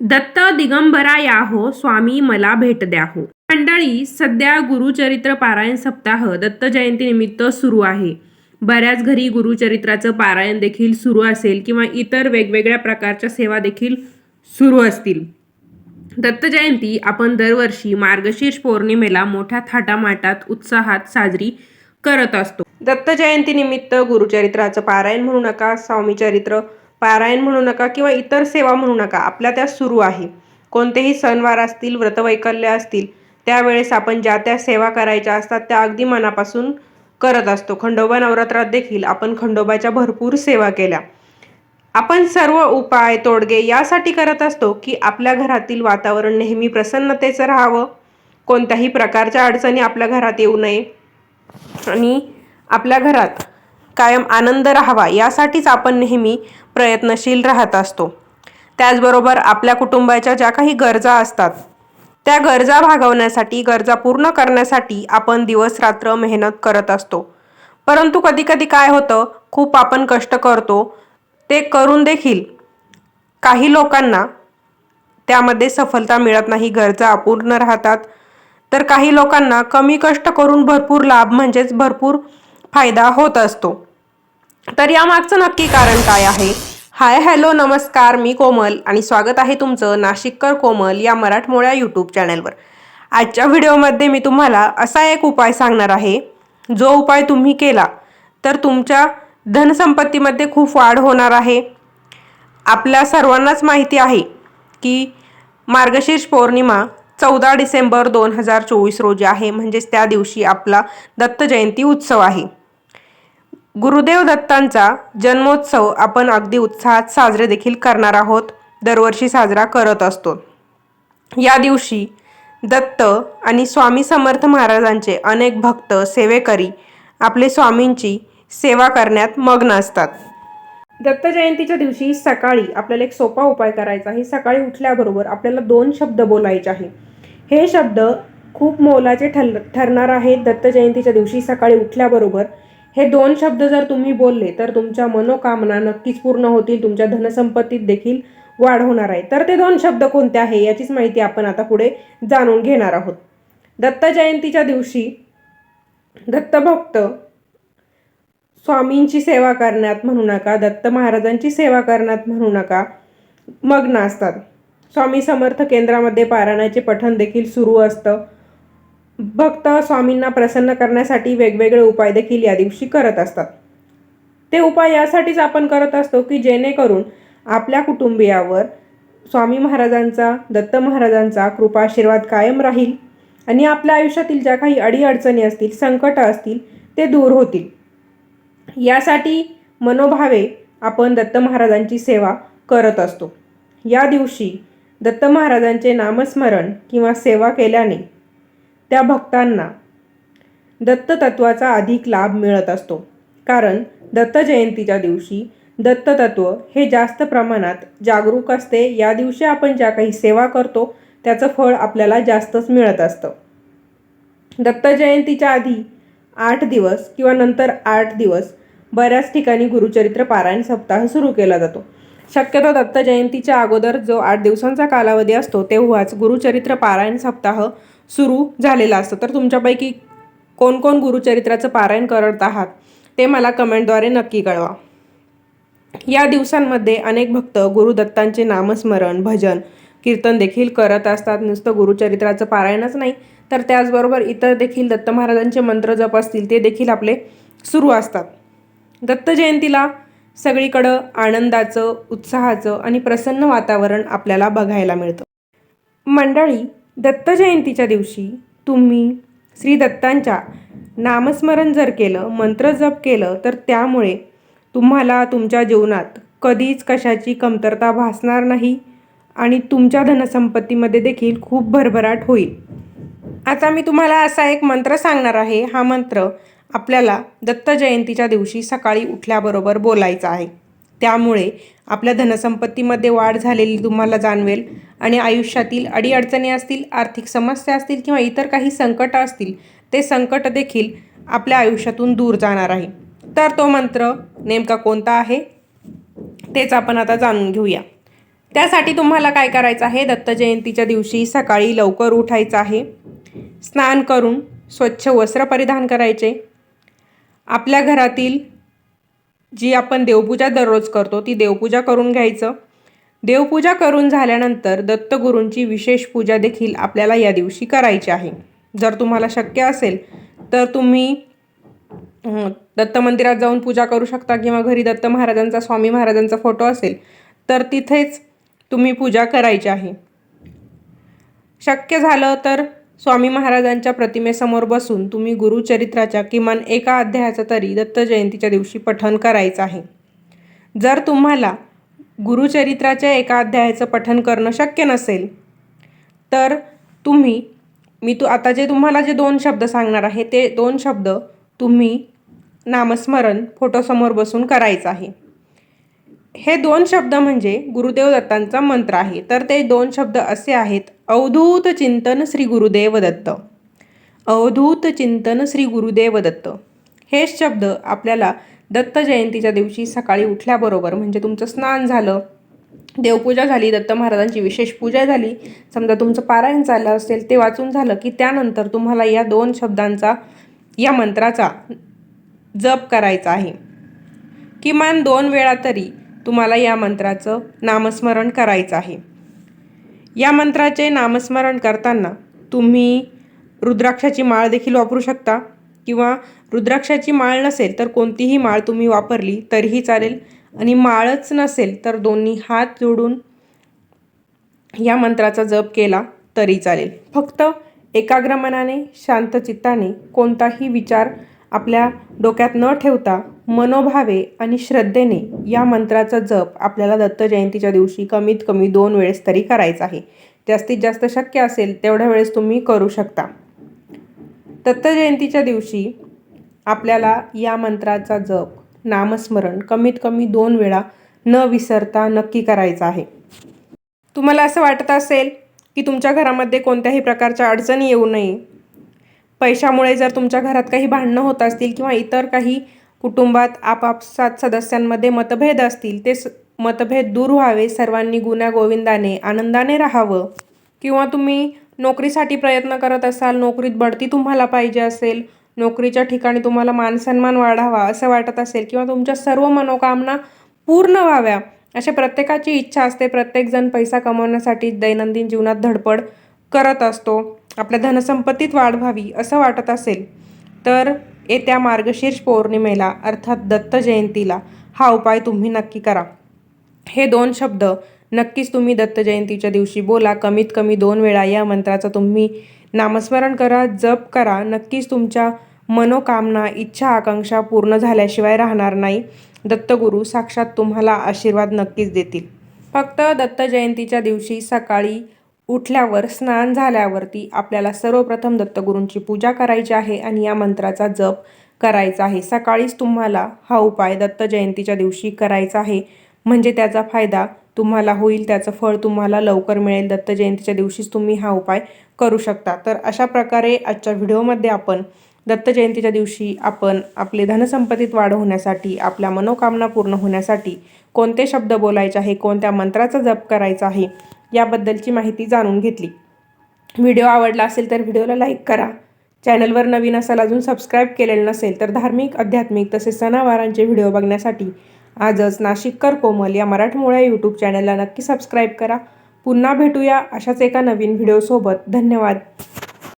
Datta Digambara Yahoo स्वामी मला भेट द्या हो मंडळी सध्या गुरुचरित्र पारायण सप्ताह दत्त जयंतीनिमित्त सुरू आहे. बऱ्याच घरी गुरुचरित्राचं पारायण देखील सुरू असेल किंवा इतर वेगवेगळ्या प्रकारच्या सेवा देखील सुरू असतील. दत्त जयंती आपण दरवर्षी मार्गशीर्ष पौर्णिमेला मोठ्या थाटामाटात उत्साहात साजरी करत असतो. दत्त जयंतीनिमित्त गुरुचरित्राचं पारायण म्हणू नका स्वामी चरित्र पारायण म्हणू नका किंवा इतर सेवा म्हणू नका. आपल्या त्या सुरू आहे. कोणतेही सणवार असतील व्रतवैकल्य असतील त्यावेळेस आपण ज्या त्या सेवा करायच्या असतात त्या अगदी मनापासून करत असतो. खंडोबा नवरात्रात देखील आपण खंडोबाच्या भरपूर सेवा केल्या. आपण सर्व उपाय तोडगे यासाठी करत असतो की आपल्या घरातील वातावरण नेहमी प्रसन्नतेचं राहावं. कोणत्याही प्रकारच्या अडचणी आपल्या घरात येऊ नये आणि आपल्या घरात कायम आनंद राहावा यासाठीच आपण नेहमी प्रयत्नशील राहत असतो. त्याचबरोबर आपल्या कुटुंबाच्या ज्या काही गरजा असतात त्या गरजा भागवण्यासाठी गरजा पूर्ण करण्यासाठी आपण दिवस रात्र मेहनत करत असतो. परंतु कधीकधी काय होतं खूप आपण कष्ट करतो ते करून देखील काही लोकांना त्यामध्ये सफलता मिळत नाही गरजा अपूर्ण राहतात. तर काही लोकांना कमी कष्ट करून भरपूर लाभ म्हणजेच भरपूर फायदा होत असतो. तर यामागचं नक्की कारण काय आहे? हाय हॅलो नमस्कार मी कोमल आणि स्वागत आहे तुमचं नाशिककर कोमल या मराठमोळ्या यूट्यूब चॅनलवर. आजच्या व्हिडिओमध्ये मी तुम्हाला असा एक उपाय सांगणार आहे. जो उपाय तुम्ही केला तर तुमच्या धनसंपत्तीमध्ये खूप वाढ होणार आहे. आपल्या सर्वांनाच माहिती आहे की मार्गशीर्ष पौर्णिमा चौदा डिसेंबर दोन हजार चोवीस रोजी आहे. म्हणजेच त्या दिवशी आपला दत्त जयंती उत्सव आहे. गुरुदेव दत्तांचा जन्मोत्सव आपण अगदी उत्साहात साजरे देखील करणार आहोत. दरवर्षी साजरा करत असतो. या दिवशी दत्त आणि स्वामी समर्थ महाराजांचे अनेक भक्त सेवेकरी आपले स्वामींची सेवा करण्यात मग्न असतात. दत्त जयंतीच्या दिवशी सकाळी आपल्याला एक सोपा उपाय करायचा आहे. सकाळी उठल्याबरोबर आपल्याला दोन शब्द बोलायचे आहे. हे शब्द खूप मोलाचे ठर ठरणार आहेत. दत्त जयंतीच्या दिवशी सकाळी उठल्याबरोबर हे दोन शब्द जर तुम्ही बोलले तर तुमच्या मनोकामना नक्कीच पूर्ण होतील तुमच्या धनसंपत्तीत देखील वाढ होणार आहे. तर ते दोन शब्द कोणते आहे याचीच माहिती आपण आता पुढे जाणून घेणार आहोत. दत्त जयंतीच्या दिवशी दत्तभक्त स्वामींची सेवा करण्यात म्हणू नका दत्त महाराजांची सेवा करण्यात म्हणू नका मग्न असतात. स्वामी समर्थ केंद्रामध्ये पारायणाचे पठण देखील सुरू असतं. भक्त स्वामींना प्रसन्न करण्यासाठी वेगवेगळे उपाय देखील या दिवशी करत असतात. ते उपाय यासाठीच आपण करत असतो की जेणेकरून आपल्या कुटुंबियावर स्वामी महाराजांचा दत्त महाराजांचा कृपाशीर्वाद कायम राहील आणि आपल्या आयुष्यातील ज्या काही अडीअडचणी असतील संकट असतील ते दूर होतील. यासाठी मनोभावे आपण दत्त महाराजांची सेवा करत असतो. या दिवशी दत्त महाराजांचे नामस्मरण किंवा सेवा केल्याने त्या भक्तांना दत्त तत्वाचा अधिक लाभ मिळत असतो. कारण दत्त जयंतीच्या दिवशी दत्त तत्व हे जास्त प्रमाणात जागरूक असते. या दिवशी आपण ज्या काही सेवा करतो त्याचं फळ आपल्याला जास्तच मिळत असतं. दत्त जयंतीच्या आधी आठ दिवस किंवा नंतर आठ दिवस बऱ्याच ठिकाणी गुरुचरित्र पारायण सप्ताह सुरू केला जातो. शक्यतो दत्त जयंतीच्या अगोदर जो आठ दिवसांचा कालावधी असतो तेव्हाच गुरुचरित्र पारायण सप्ताह सुरू झालेला असतो. तर तुमच्यापैकी कोण कोण गुरुचरित्राचं पारायण करत आहात ते मला कमेंटद्वारे नक्की कळवा. या दिवसांमध्ये अनेक भक्त गुरुदत्तांचे नामस्मरण भजन कीर्तन देखील करत असतात. नुसतं गुरुचरित्राचं पारायणच नाही तर त्याचबरोबर इतर देखील दत्त महाराजांचे मंत्र जप असतील ते देखील आपले सुरू असतात. दत्त जयंतीला सगळीकडं आनंदाचं उत्साहाचं आणि प्रसन्न वातावरण आपल्याला बघायला मिळतं. मंडळी दत्त जयंतीच्या दिवशी तुम्ही श्री दत्तांच्या नामस्मरण जर केलं मंत्र जप केलं तर त्यामुळे तुम्हाला तुमच्या जीवनात कधीच कशाची कमतरता भासणार नाही आणि तुमच्या धनसंपत्तीमध्ये देखील खूप भरभराट होईल. आता मी तुम्हाला असा एक मंत्र सांगणार आहे. हा मंत्र आपल्याला दत्त जयंतीच्या दिवशी सकाळी उठल्याबरोबर बोलायचा आहे. त्यामुळे आपल्या धनसंपत्तीमध्ये वाढ झालेली तुम्हाला जाणवेल आणि आयुष्यातील अडीअडचणी असतील आर्थिक समस्या असतील किंवा इतर काही संकट असतील ते संकट देखील आपल्या आयुष्यातून दूर जाणार आहे. तर तो मंत्र नेमका कोणता आहे? तेच आपण आता जाणून घेऊया. त्यासाठी तुम्हाला काय करायचं आहे? दत्त जयंतीच्या दिवशी सकाळी लवकर उठायचं आहे. स्नान करून स्वच्छ वस्त्र परिधान करायचे. आपल्या घरातील जी आपण देवपूजा दररोज करतो ती देवपूजा करून घ्यायचं. देवपूजा करून झाल्यानंतर दत्तगुरूंची विशेष पूजा देखील आपल्याला या दिवशी करायची आहे. जर तुम्हाला शक्य असेल तर तुम्ही दत्त मंदिरात जाऊन पूजा करू शकता किंवा घरी दत्त महाराजांचा स्वामी महाराजांचा फोटो असेल तर तिथेच तुम्ही पूजा करायची आहे. शक्य झालं तर स्वामी महाराजांच्या प्रतिमेसमोर बसून तुम्ही गुरुचरित्राच्या किमान एका अध्यायाचं तरी दत्त जयंतीच्या दिवशी पठण करायचं आहे. जर तुम्हाला गुरुचरित्राच्या एका अध्यायाचं पठण करणं शक्य नसेल तर तुम्ही मी तू आता जे तुम्हाला जे दोन शब्द सांगणार आहे ते दोन शब्द तुम्ही नामस्मरण फोटोसमोर बसून करायचं आहे. हे दोन शब्द म्हणजे गुरुदेव दत्तांचा मंत्र आहे. तर ते दोन शब्द असे आहेत अवधूत चिंतन श्री गुरुदेव दत्त अवधूत चिंतन श्री गुरुदेव दत्त हे शब्द आपल्याला दत्त जयंतीच्या दिवशी सकाळी उठल्याबरोबर म्हणजे तुमचं स्नान झालं देवपूजा झाली दत्त महाराजांची विशेष पूजा झाली समजा तुमचं पारायण चाललं असेल ते वाचून झालं की त्यानंतर तुम्हाला या दोन शब्दांचा या मंत्राचा जप करायचा आहे. किमान दोन वेळा तरी तुम्हाला या मंत्राचं नामस्मरण करायचं आहे. या मंत्राचे नामस्मरण करताना तुम्ही रुद्राक्षाची माळ देखील वापरू शकता. किंवा रुद्राक्षाची माळ नसेल तर कोणतीही माळ तुम्ही वापरली तरीही चालेल. आणि माळच नसेल तर दोन्ही हात जोडून या मंत्राचा जप केला तरी चालेल. फक्त एकाग्र मनाने शांत चित्ताने कोणताही विचार आपल्या डोक्यात न ठेवता मनोभावे आणि श्रद्धेने या मंत्राचा जप आपल्याला दत्त जयंतीच्या दिवशी कमीत कमी दोन वेळेस तरी करायचा आहे. जास्तीत जास्त शक्य असेल तेवढ्या वेळेस तुम्ही करू शकता. दत्त जयंतीच्या दिवशी आपल्याला या मंत्राचा जप नामस्मरण कमीत कमी दोन वेळा न विसरता नक्की करायचं आहे. तुम्हाला असं वाटत असेल की तुमच्या घरामध्ये कोणत्याही प्रकारच्या अडचणी येऊ नये पैशामुळे जर तुमच्या घरात काही भांडणं होत असतील किंवा इतर काही कुटुंबात आपापसात सदस्यांमध्ये मतभेद असतील ते स मतभेद दूर व्हावे सर्वांनी गुण्यागोविंदाने आनंदाने राहावं. किंवा तुम्ही नोकरीसाठी प्रयत्न करत असाल नोकरीत बढती तुम्हाला पाहिजे असेल नोकरीच्या ठिकाणी तुम्हाला मानसन्मान वाढावा असं वाटत असेल किंवा तुमच्या सर्व मनोकामना पूर्ण व्हाव्या अशा प्रत्येकाची इच्छा असते. प्रत्येकजण पैसा कमवण्यासाठी दैनंदिन जीवनात धडपड करत असतो. आपल्या धनसंपत्तीत वाढ व्हावी असं वाटत असेल तर येत्या मार्गशीर्ष पौर्णिमेला अर्थात दत्त जयंतीला हा उपाय तुम्ही नक्की करा. हे दोन शब्द नक्कीच तुम्ही दत्त जयंतीच्या दिवशी बोला. कमीत कमी दोन वेळा या मंत्राचं तुम्ही नामस्मरण करा जप करा. नक्कीच तुमच्या मनोकामना इच्छा आकांक्षा पूर्ण झाल्याशिवाय राहणार नाही. दत्तगुरू साक्षात तुम्हाला आशीर्वाद नक्कीच देतील. फक्त दत्त जयंतीच्या दिवशी सकाळी उठल्यावर स्नान झाल्यावरती आपल्याला सर्वप्रथम दत्तगुरूंची पूजा करायची आहे आणि या मंत्राचा जप करायचा आहे. सकाळीच तुम्हाला हा उपाय दत्त जयंतीच्या दिवशी करायचा आहे. म्हणजे त्याचा फायदा तुम्हाला होईल त्याचं फळ तुम्हाला लवकर मिळेल. दत्त जयंतीच्या दिवशीच तुम्ही हा उपाय करू शकता. तर अशा प्रकारे आजच्या व्हिडिओमध्ये आपण दत्त जयंतीच्या दिवशी आपण आपले धनसंपत्तीत वाढ होण्यासाठी आपल्या मनोकामना पूर्ण होण्यासाठी कोणते शब्द बोलायचे आहे कोणत्या मंत्राचा जप करायचा आहे याबद्दलची माहिती जाणून घेतली. व्हिडिओ आवडला असेल तर व्हिडिओला लाईक करा. चॅनलवर नवीन असाल अजून सबस्क्राईब केलेलं नसेल तर धार्मिक आध्यात्मिक तसेच सणावारांचे व्हिडिओ बघण्यासाठी आजच नाशिककर कोमल या मराठमोळ्या यूट्यूब चॅनलला नक्की सबस्क्राईब करा. पुन्हा भेटूया अशाच एका नवीन व्हिडिओसोबत. धन्यवाद.